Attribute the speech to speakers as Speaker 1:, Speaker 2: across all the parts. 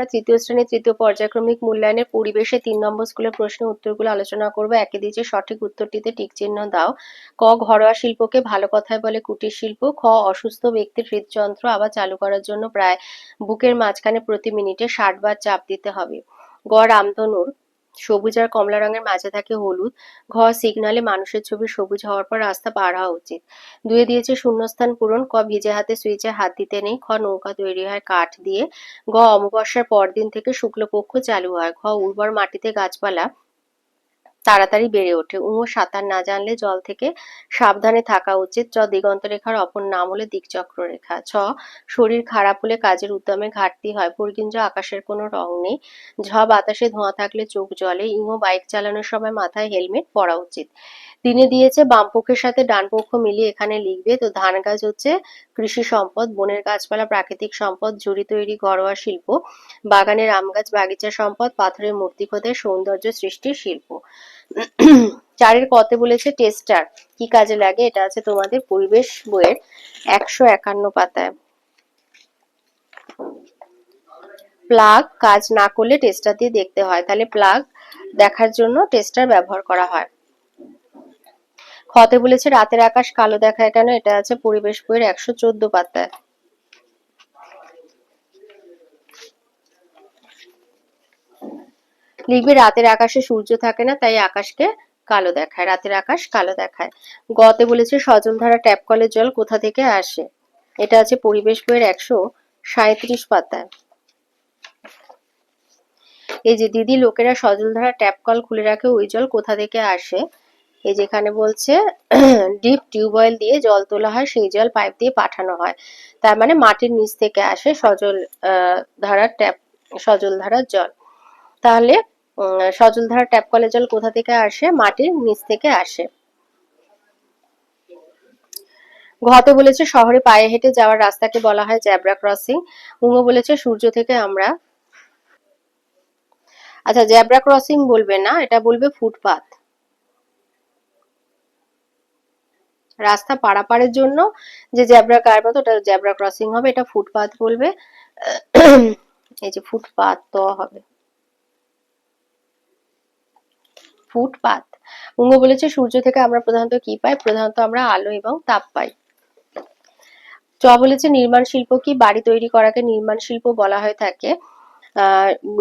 Speaker 1: আমরা তৃতীয় শ্রেণির তৃতীয় পর্যায়ক্রমিক মূল্যায়নের পরিবেশে তিন নম্বর স্কুলের প্রশ্নের উত্তরগুলো আলোচনা করব। একে দিয়েছে সঠিক উত্তরটিতে টিক চিহ্ন দাও। ক, ঘরোয়া শিল্পকে ভালো কথায় বলে কুটির শিল্প। খ, অসুস্থ ব্যক্তির হৃদযন্ত্র আবার চালু করার জন্য প্রায় বুকের মাঝখানে প্রতি মিনিটে ষাট বার চাপ দিতে হবে। গড় রামধনুর। সবুজ আর কমলা রঙের মাঝে থাকে হলুদ। ঘ সিগনালে মানুষের ছবি সবুজ হওয়ার পর রাস্তা পার হওয়া উচিত। দুয়ে দিয়েছে শূন্যস্থান পূরণ। ক ভিজে হাতে সুইচে হাত দিতে নেই। খ নৌকা তৈরি হয় কাঠ দিয়ে। গ অমাবস্যার পরদিন থেকে শুক্লপক্ষ চালু হয়। ঘ উর্বর মাটিতে গাছপালা। তাড়াতাড়ি বেড়ে ওঠে। উমো সাঁতার না জানলে জল থেকে সাবধানে থাকা উচিত। চ দিগন্ত রেখার অপর নাম হলে দিকচক্র রেখা ছ, শরীর খারাপ হলে কাজের উদ্যমে ঘাটতি হয়। পরকিঞ্জ আকাশের কোনো রং নেই। ঝ, বাতাসে ধোঁয়া থাকলে চোখ জলে ইমো, বাইক চালানোর সময় মাথায় হেলমেট পরা উচিত। দিনে দিয়েছে বাম পক্ষের সাথে ডান পক্ষ মিলিয়ে এখানে লিখবে, তো ধান গাছ হচ্ছে কৃষি সম্পদ, বনের গাছপালা, প্রাকৃতিক সম্পদ, ঝুড়ি তৈরি, ঘরোয়া শিল্প, বাগানের আম গাছ, বাগিচা সম্পদ, পাথরের মূর্তি খোদাই সৌন্দর্য সৃষ্টির শিল্প। চারের কতে বলেছে টেস্টার, কি কাজে লাগে? এটা আছে তোমাদের পরিবেশ বইয়ের একশো একান্ন পাতায়। প্লাগ কাজ না করলে টেস্টার দিয়ে দেখতে হয়। তাহলে প্লাগ দেখার জন্য টেস্টার ব্যবহার করা হয়। খতে বলেছে, রাতের আকাশ কালো দেখায় কেন? এটা আছে পরিবেশ বইয়ের একশো চোদ্দ পাতায়। লিখবে, রাতের আকাশে সূর্য থাকে না, তাই আকাশকে কালো দেখায়। রাতের আকাশ কালো দেখায়। গতে বলেছে, সজলধারা ট্যাপ কলের জল কোথা থেকে আসে? এটা আছে পরিবেশ বইয়ের একশো সাঁত্রিশ পাতায়। এই যে, দিদি, লোকেরা সজলধারা ট্যাপ কল খুলে রাখে, ওই জল কোথা থেকে আসে? এই যেখানে বলছে ডিপ টিউবওয়েল দিয়ে জল তোলা হয়, সেই জল পাইপ দিয়ে পাঠানো হয়। তার মানে মাটির নিচ থেকে আসে সজল ধারার ট্যাপ সজল ধারার জল। তাহলে সজলধারা ট্যাপ কলের জল কোথা থেকে আসে? মাটির নিচ থেকে আসে। ঘতে বলেছে, শহরে পায়ে হেঁটে যাওয়ার রাস্তাকে বলা হয় জ্যাব্রা ক্রসিং উঙ্গো বলেছে, সূর্য থেকে আমরা আচ্ছা জ্যাব্রা ক্রসিং বলবে না, এটা বলবে ফুটপাথ রাস্তা পারাপারের জন্য যে জ্যাব্রা কার মতো, ওটা জ্যাব্রা ক্রসিং হবে, এটা ফুটপাথ বলবে। এই যে ফুটপাথ তো হবে। ফুটপাত। উঙ্গ বলেছে, সূর্য থেকে আমরা প্রধানত কি পাই? প্রধানত আমরা আলো এবং তাপ পাই। চ বলেছে, নির্মাণ শিল্প কি? বাড়ি তৈরি করাকে নির্মাণ শিল্প বলা হয়ে থাকে।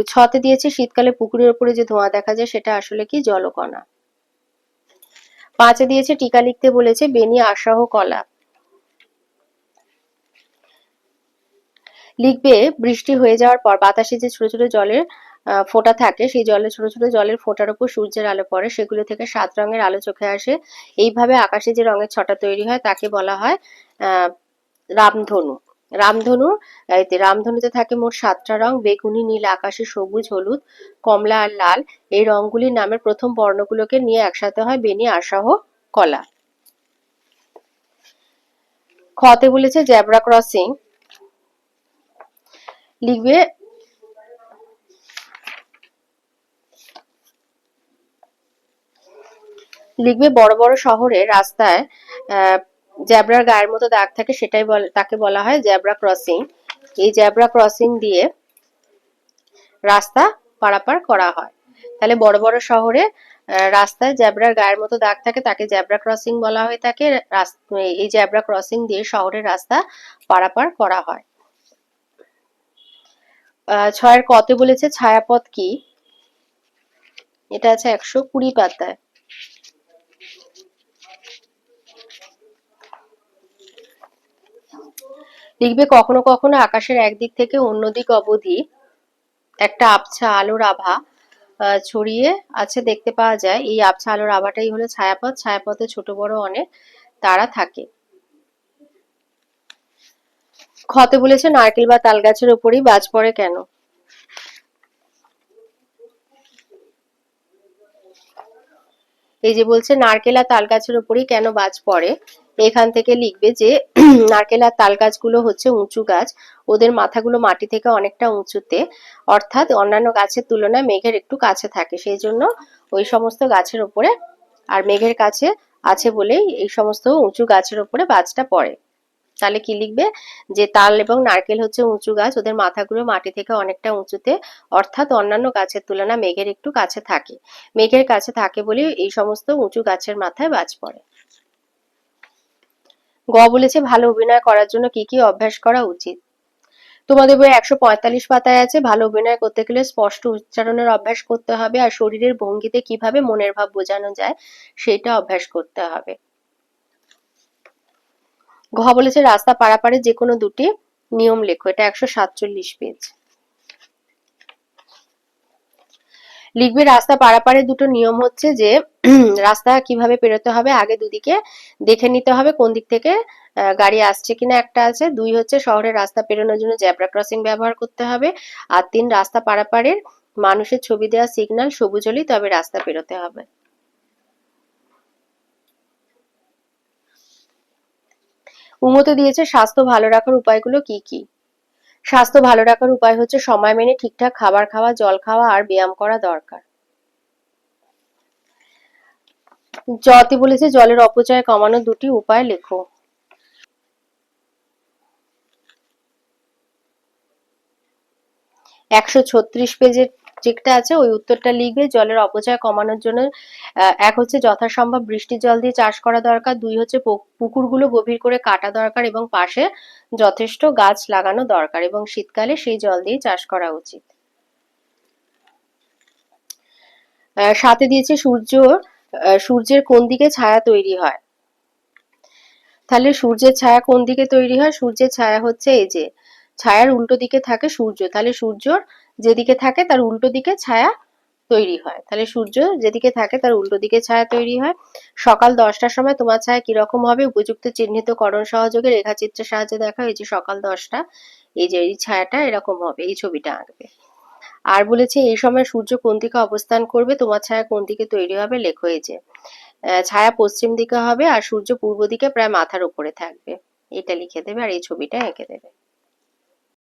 Speaker 1: ছতে দিয়েছে, শীতকালে পুকুরের উপরে যে ধোঁয়া দেখা যায়, সেটা আসলে কি? জলকণা। পাঁচে দিয়েছে টিকা লিখতে বলেছে বেনি আশাহ কলা। লিখবে, বৃষ্টি হয়ে যাওয়ার পর বাতাসে যে ছোট ছোট জলের ফোঁটা থাকে, সেই জলে ছোট ছোট জলের ফোঁটার উপর সূর্যের আলো পড়ে, সেগুলো থেকে সাত রঙের আলো চোখে আসে। এইভাবে আকাশে যে রঙের ছটা তৈরি হয়, তাকে বলা হয় আহ রামধনু। রামধনু রামধনুতে থাকে মোট সাতটা রং, বেগুনি, নীল, আকাশে, সবুজ, হলুদ, কমলা আর লাল। এই রংগুলির নামের প্রথম বর্ণগুলোকে নিয়ে একসাথে হয় বেনি আশাহ কলা। খতে বলেছে জ্যাবরা ক্রসিং। লিখবে লিখবে বড় বড় শহরে রাস্তায় জ্যাব্রার গায়ের মতো দাগ থাকে সেটাই তাকে বলা হয় জ্যাব্রা ক্রসিং। এই জ্যাব্রা ক্রসিং দিয়ে রাস্তা পারাপার করা হয়। তাহলে বড় বড় শহরে রাস্তায় জ্যাব্রার গায়ের মতো দাগ থাকে, তাকে জ্যাব্রা ক্রসিং বলা হয়ে থাকে এই জ্যাব্রা ক্রসিং দিয়ে শহরের রাস্তা পারাপার করা হয়। ছয়ের কতে বলেছে? ছায়াপথ কি? এটা আছে একশো কুড়ি পাতায়। লিখবে কখনো কখনো আকাশের একদিক থেকে অন্য দিক অবধি একটা আবছা আলোর আভা ছড়িয়ে আছে দেখতে পাওয়া যায়। এই আবছা আলোর আভাটাই হলো ছায়াপথ। ছায়াপথে ছোট বড় অনেক তারা থাকে। ক্ষতে বলেছে, নারকেল বা তাল গাছের উপরেই বাজ পড়ে কেন? এই যে বলছে, নারকেল আর তাল গাছের উপরেই কেন বাজ পড়ে? এখান থেকে লিখবে যে, নারকেল আর তাল গাছগুলো হচ্ছে উঁচু গাছ। ওদের মাথাগুলো মাটি থেকে অনেকটা উঁচুতে। অর্থাৎ অন্যান্য গাছের তুলনায় মেঘের একটু কাছে থাকে। সেই জন্য ওই সমস্ত গাছের ওপরে, আর মেঘের কাছে আছে বলেই এই সমস্ত উঁচু গাছের ওপরে বাজটা পড়ে। তাহলে কি লিখবে? যে তাল এবং নারকেল হচ্ছে উঁচু গাছ, ওদের মাথাগুলো মাটি থেকে অনেকটা উঁচুতে। অর্থাৎ অন্যান্য গাছের তুলনা মেঘের একটু কাছে থাকে। মেঘের কাছে থাকে বলে এই সমস্ত উঁচু গাছের মাথায় বাজ পড়ে। গ বলেছে ভালো অভিনয় করার জন্য কি কি অভ্যাস করা উচিত। তোমাদের বই একশো পঁয়তাল্লিশ পাতায় আছে, ভালো অভিনয় করতে গেলে স্পষ্ট উচ্চারণের অভ্যাস করতে হবে আর শরীরের ভঙ্গিতে কীভাবে মনের ভাব বোঝানো যায় সেটা অভ্যাস করতে হবে। ঘ বলেছে রাস্তা পারাপারে যে কোনো দুটি নিয়ম লেখো, এটা একশো সাতচল্লিশ পেজ। লিখবে রাস্তা পারাপারে দুটো নিয়ম হচ্ছে যে রাস্তা কীভাবে পেরোতে হবে, আগে দুদিকে দেখে নিতে হবে কোন দিক থেকে গাড়ি আসছে কিনা একটা আছে। দুই হচ্ছে শহরের রাস্তা পেরোনোর জন্য জ্যাব্রা ক্রসিং ব্যবহার করতে হবে। আর তিন, রাস্তা পারাপারের মানুষের ছবি দেওয়া সিগন্যাল সবুজ হলেই তবে রাস্তা পেরোতে হবে। উমতে দিয়েছে, স্বাস্থ্য ভালো রাখার উপায়গুলো কি কি? স্বাস্থ্য ভালো রাখার উপায় হচ্ছে সময় মেনে ঠিকঠাক খাবার খাওয়া, জল খাওয়া আর ব্যায়াম করা দরকার। জতি বলেছে, জলের অপচয় কমানোর দুটি উপায় লেখো। একশো ছত্রিশ পেজের যেটা আছে, ওই উত্তরটা লিখবে, জলের অপচয় কমানোর জন্য এক হচ্ছে যথাসম্ভব বৃষ্টির জল দিয়ে চাষ করা দরকার, দুই হচ্ছে পুকুরগুলো গভীর করে কাটা দরকার এবং পাশে যথেষ্ট গাছ লাগানো দরকার এবং শীতকালে সেই জল দিয়ে চাষ করা উচিত। সাথে দিয়েছে সূর্য সূর্যের কোন দিকে ছায়া তৈরি হয়? তাহলে সূর্যের ছায়া কোন দিকে তৈরি হয়? সূর্যের ছায়া হচ্ছে এই যে, ছায়ার উল্টো দিকে থাকে সূর্য। তাহলে সূর্যর যেদিকে থাকে তার উল্টো দিকে ছায়া তৈরি হয়। তাহলে সূর্য যেদিকে থাকে তার উল্টো দিকে ছায়া তৈরি হয়। সকাল দশটার সময় তোমার ছায়া কীরকম হবে? উপযুক্ত চিহ্নিতকরণ সহযোগে রেখাচিত্রের সাহায্যে দেখা যে সকাল দশটা, এই যে এই ছায়াটা এরকম হবে, এই ছবিটা আঁকবে। আর বলেছে, এই সময় সূর্য কোন দিকে অবস্থান করবে? তোমার ছায়া কোন দিকে তৈরি হবে? লেখো এই যে ছায়া পশ্চিম দিকে হবে আর সূর্য পূর্ব দিকে প্রায় মাথার উপরে থাকবে। এটা লিখে দেবে আর এই ছবিটা এঁকে দেবে।